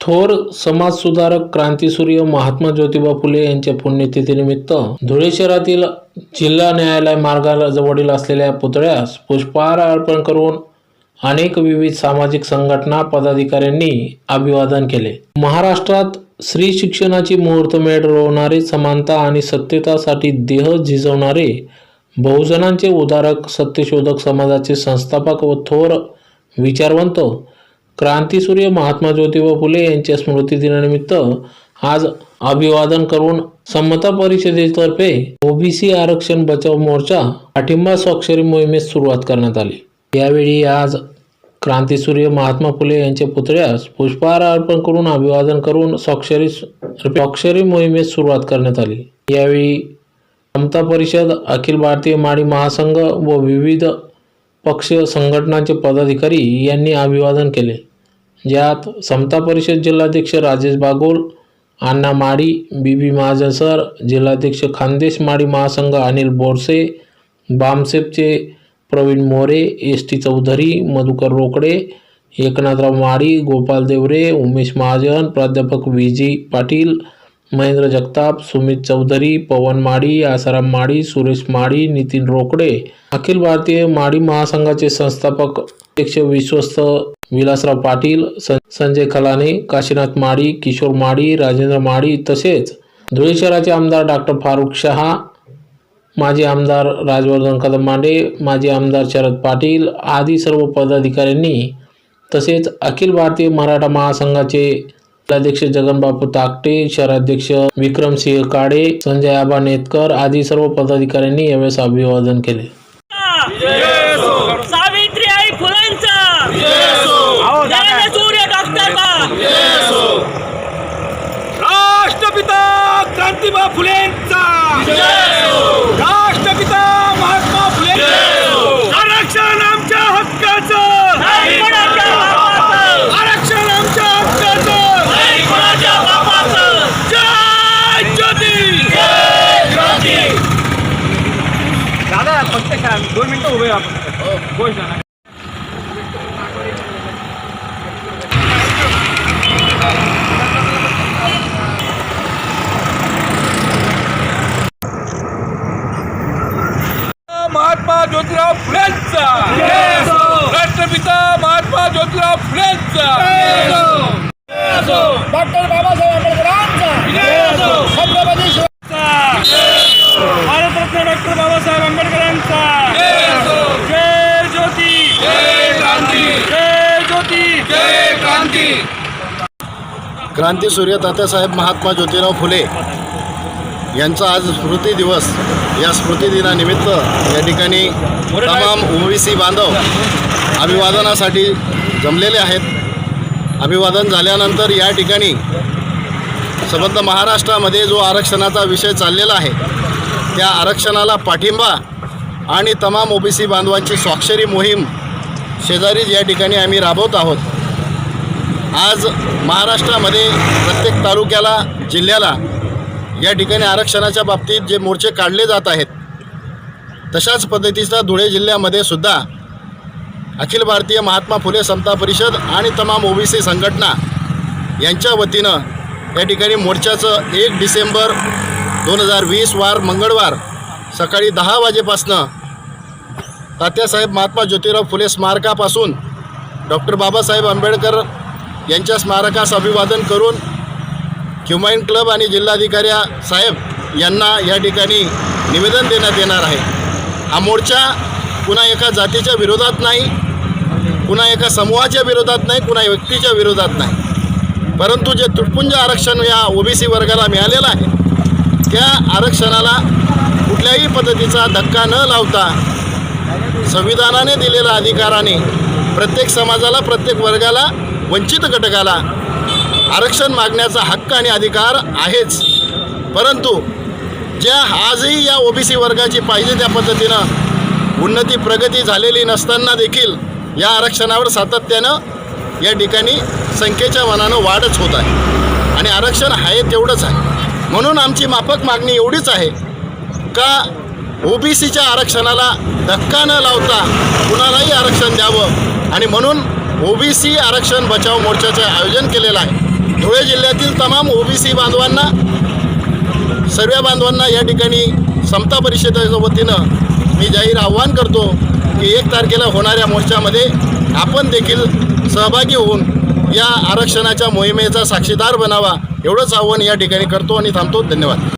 थोर समाजसुधारक क्रांतीसूर्य महात्मा ज्योतिबा फुले यांच्या पुण्यतिथीनिमित्त धुळे शहरातील जिल्हा न्यायालय मार्गाजवळील असलेल्या पुतळ्यास पुष्पहार अर्पण करून अनेक विविध सामाजिक संघटना पदाधिकाऱ्यांनी अभिवादन केले. महाराष्ट्रात स्त्री शिक्षणाची मुहूर्तमेढ रोवणारे समानता आणि सत्यतासाठी देह झिजवणारे बहुजनांचे उदारक सत्यशोधक समाजाचे संस्थापक व थोर विचारवंत क्रांतीसूर्य महात्मा ज्योतिबा फुले यांच्या स्मृतिदिनानिमित्त आज अभिवादन करून समता परिषदेतर्फे ओबीसी आरक्षण बचाव मोर्चा पाठिंबा स्वाक्षरी मोहिमेस सुरुवात करण्यात आली. यावेळी आज क्रांतीसूर्य महात्मा फुले यांच्या पुतळ्यास पुष्पहार अर्पण करून अभिवादन करून स्वाक्षरी स्वाक्षरी मोहिमेस सुरुवात करण्यात आली. यावेळी समता परिषद अखिल भारतीय माळी महासंघ व विविध पक्ष संघटनांचे पदाधिकारी यांनी अभिवादन केले. ज्यात समता परिषद जिल्हाध्यक्ष राजेश बागोल अण्णा माडी बीबी महाजन सर जिल्हाध्यक्ष खानदेश माडी महासंघ अनिल बोरसे बामसेपचे प्रवीण मोरे एस टी चौधरी मधुकर रोकडे एकनाथराव माळी गोपाल देवरे उमेश महाजन प्राध्यापक व्ही जी पाटील महेंद्र जगताप सुमित चौधरी पवन माडी आसाराम माडी सुरेश माडी नितीन रोकडे अखिल भारतीय माडी महासंघाचे संस्थापक अध्यक्ष विश्वस्त विलासराव पाटील संजय कलाने काशीनाथ माडी किशोर माडी राजेंद्र माडी तसेच धुळे शहराचे आमदार डॉक्टर फारुख शहा माजी आमदार राजवर्धन कदम मांडे माजी आमदार शरद पाटील आदी सर्व पदाधिकाऱ्यांनी तसेच अखिल भारतीय मराठा महासंघाचे जिल्हाध्यक्ष जगनबापू ताकटे शहराध्यक्ष विक्रमसिंह काडे संजय आबा नेतकर आदी सर्व पदाधिकाऱ्यांनी यावेळेस अभिवादन केले. दोन मिनिटं उभे राहा फक्त. घोषणा नाही. महात्मा ज्योतिराव फुलेंचा राष्ट्रपिता महात्मा ज्योतिराव फुलेंचा डॉक्टर बाबासाहेब आंबेडकरांचा छत्रपती शिवाजीचा भारतरत्न डॉक्टर बाबासाहेब आंबेडकरांचा जय ज्योती जय क्रांती जय ज्योती जय क्रांती क्रांतीसूर्य तात्यासाहेब महात्मा ज्योतिराव फुले यांचा आज स्मृती दिवस. या स्मृतिदिनानिमित्त या ठिकाणी तमाम ओबीसी बांधव अभिवादनासाठी जमलेले आहेत. अभिवादन झाल्यानंतर या ठिकाणी संबंध महाराष्ट्रामध्ये जो आरक्षणाचा विषय चाललेला आहे त्या आरक्षणाला पाठिंबा आणि तमाम ओबीसी बांधवांची स्वाक्षरी मोहीम शेजारीच या ठिकाणी आम्ही राबवत आहोत. आज महाराष्ट्रामध्ये प्रत्येक तालुक्याला जिल्ह्याला या ठिकाणी आरक्षणाच्या बाबतीत जे मोर्चे काढले जात आहेत तशाच पद्धतीचा धुळे जिल्ह्यामध्ये सुद्धा अखिल भारतीय महात्मा फुले समता परिषद आणि तमाम ओबीसी संघटना यांच्या वतीनं या ठिकाणी मोर्चाचं एक डिसेंबर दोन हजार वीस वार मंगळवार सकाळी दहा वाजेपासनं तात्यासाहेब महात्मा ज्योतिराव फुले स्मारकापासून डॉक्टर बाबासाहेब आंबेडकर यांच्या स्मारकास अभिवादन करून ह्युमाइन क्लब आणि जिल्हाधिकाऱ्या साहेब यांना या ठिकाणी निवेदन देण्यात येणार आहे. हा मोर्चा पुन्हा एका जातीच्या विरोधात नाही पुन्हा एका समूहाच्या विरोधात नाही कुणा व्यक्तीच्या विरोधात नाही. परंतु जे तुटपुंज आरक्षण या ओबीसी वर्गाला मिळालेलं आहे त्या आरक्षणाला कुठल्याही पद्धतीचा धक्का न लावता संविधानाने दिलेल्या अधिकाराने प्रत्येक समाजाला प्रत्येक वर्गाला वंचित घटकाला आरक्षण मागण्याचा हक्क आणि अधिकार आहेच. परंतु ज्या आजही या ओबीसी वर्गाची पाहिजे त्या पद्धतीनं उन्नती प्रगती झालेली नसताना देखील या आरक्षणावर सातत्यानं या ठिकाणी संख्येच्या मनानं वाढच होत आहे. आणि आरक्षण आहे तेवढंच आहे. म्हणून आमची माफक मागणी एवढीच आहे का ओबीसीच्या आरक्षणाला धक्का न लावता कुणालाही आरक्षण द्यावं? आणि म्हणून ओबीसी आरक्षण बचाव मोर्चाचे आयोजन केलेलं आहे. धुळे जिल्ह्यातील तमाम ओबीसी बांधवांना सर्व बांधवांना या ठिकाणी समता परिषदेच्या वतीनं मी जाहीर आव्हान करतो की एक तारखेला होणाऱ्या मोर्चामध्ये आपण देखील सहभागी होऊन या आरक्षणाच्या मोहिमेचा साक्षीदार बनावा एवढंच आव्हान या ठिकाणी करतो आणि थांबतो. धन्यवाद.